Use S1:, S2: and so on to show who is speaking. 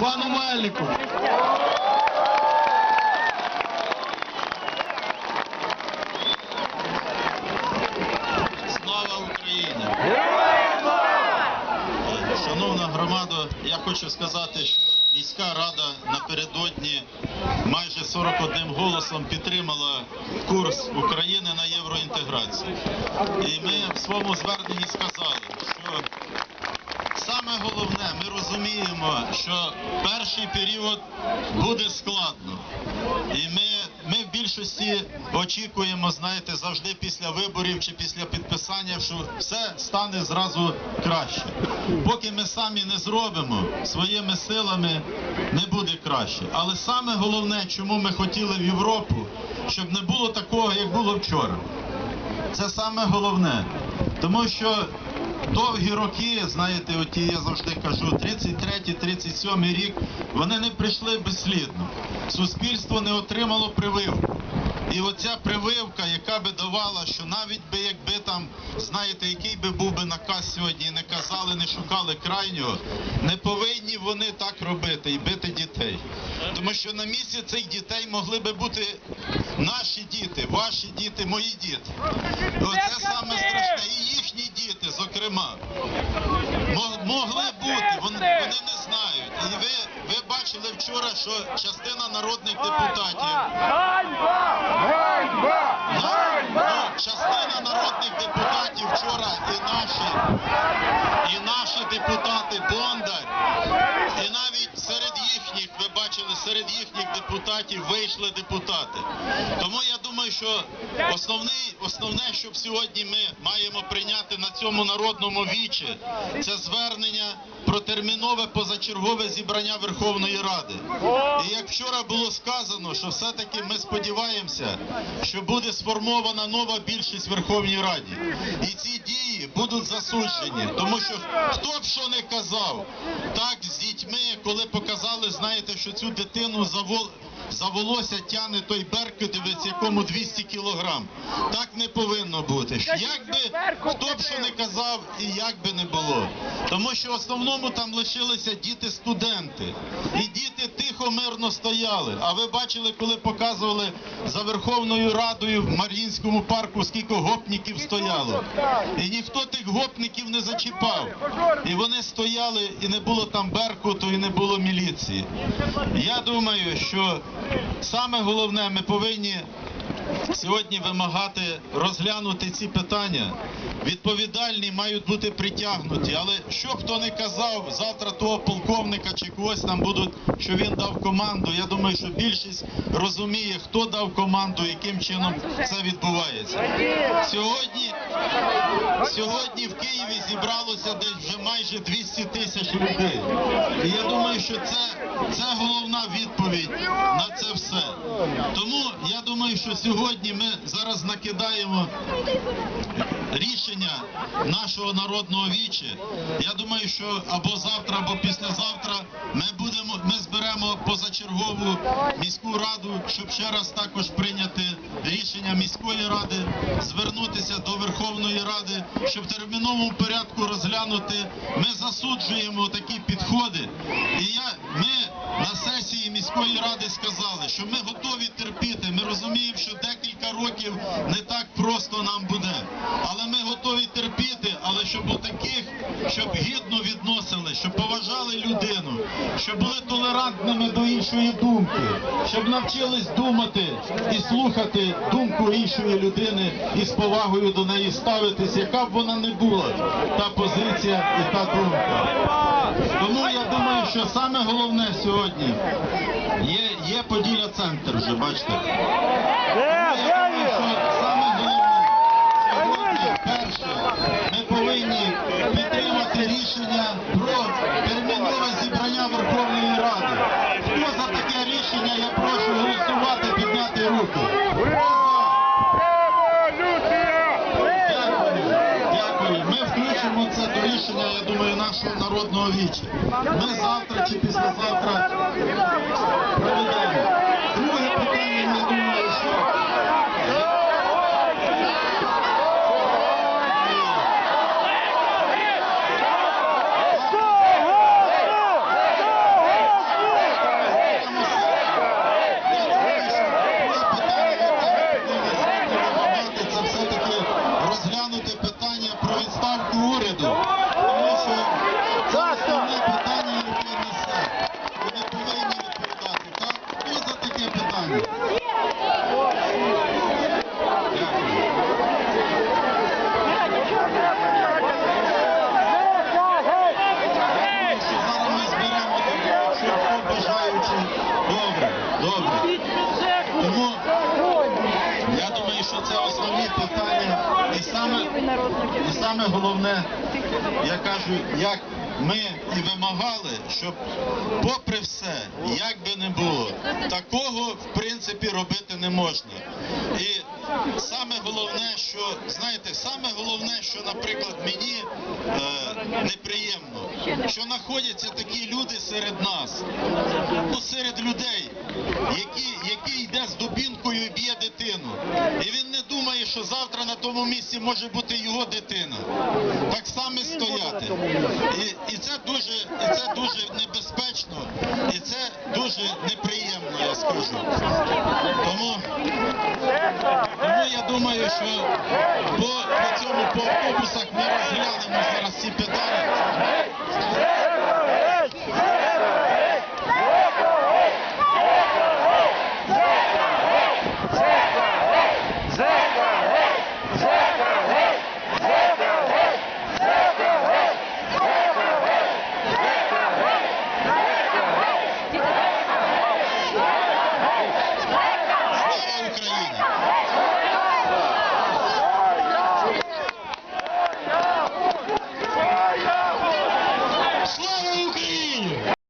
S1: пану Мельнику. Слава Україні! Шановна громада, я хочу сказати, що міська рада напередодні майже 41 голосом підтримала курс України на євроінтеграцію. І ми в своєму зверненні сказали, що саме головне, ми розуміємо, що перший період буде складно. І ми, ми в більшості очікуємо, знаєте, завжди після виборів чи після підписання, що все стане зразу краще. Поки ми самі не зробимо своїми силами, не буде краще. Але саме головне, чому ми хотіли в Європу, щоб не було такого, як було вчора. Це саме головне. Тому що довгі роки, знаєте, оті я завжди кажу, 33-37 рік, вони не прийшли безслідно. Суспільство не отримало прививку. І оця прививка, яка би давала, що навіть би якби там, знаєте, який би був би наказ сьогодні, не казали, не шукали крайнього, не повинні вони так робити і бити дітей. Тому що на місці цих дітей могли би бути наші діти, ваші діти, мої діти. Оце саме страшне. І діти, зокрема. Могли бути, вони, вони не знають. І ви, ви бачили вчора, що частина народних депутатів Ну, частина народних депутатів вчора і наші, і наші депутати Бондар, і навіть серед їхніх, ви бачили, серед їхніх депутатів вийшли депутати. Тому я думаю, що основний, основне, що сьогодні ми маємо прийняти на цьому народному вічі, це звернення про термінове позачергове зібрання Верховної Ради. І як вчора було сказано, що все-таки ми сподіваємося, що буде сформована нова більшість в Верховній Раді. І ці дії будуть засуджені. Тому що хто б що не казав, так з дітьми, коли показали, знаєте, що цю дитину завол... за волосся тяне той беркутівець, якому 200 кілограм. Так не повинно бути. Як би хто б що не казав і як би не було. Тому що в основному там лишилися діти-студенти. І діти тихо, мирно стояли. А ви бачили, коли показували за Верховною Радою в Мар'їнському парку, скільки гопників стояло. І ніхто тих гопників не зачіпав. І вони стояли, і не було там беркуту, і не було міліції. Я думаю, що саме головне, ми повинні сьогодні вимагати розглянути ці питання. Відповідальні мають бути притягнуті. Але що хто не казав, завтра того полковника чи когось там будуть, що він дав команду. Я думаю, що більшість розуміє, хто дав команду, яким чином це відбувається. Сьогодні, сьогодні в Києві зібралося десь вже майже 200 тисяч людей. І я думаю, що це, це головна відповідь все. Тому я думаю, що сьогодні ми зараз накидаємо рішення нашого народного вічі. Я думаю, що або завтра, або післязавтра ми будемо, ми зберемо позачергову міську раду, щоб ще раз також прийняти рішення міської ради, звернутися до Верховної Ради, щоб в терміновому порядку розглянути. Ми засуджуємо такі підходи. І я ми на сесії міської ради сказали, що ми готові терпіти. Ми розуміємо, що декілька років не так просто нам буде. Але ми готові терпіти, але щоб у таких, щоб гідно відносили, щоб поважали людину, щоб були толерантними до іншої думки, щоб навчились думати і слухати думку іншої людини і з повагою до неї ставитись, яка б вона не була, та позиція і та думка. Тому я думаю, що саме головне сьогодні є, є Поділля центр вже, бачите. Народного вічі. Ми завтра чи післязавтра проведемо. Основні питання. І саме, і саме головне, я кажу, як ми і вимагали, щоб попри все, як би не було, такого в принципі робити не можна. І саме головне, що знаєте, саме головне, що, наприклад, мені е, неприємно, що знаходяться такі люди серед нас, ну серед людей, які, які йде з дубінкою завтра на тому місці може бути його дитина. Так само стояти. І, і це дуже і це дуже небезпечно, і це дуже неприємно, я скажу. Тому, тому я думаю, що по, по цьому по автобусах ми розглянемо зараз ці питання.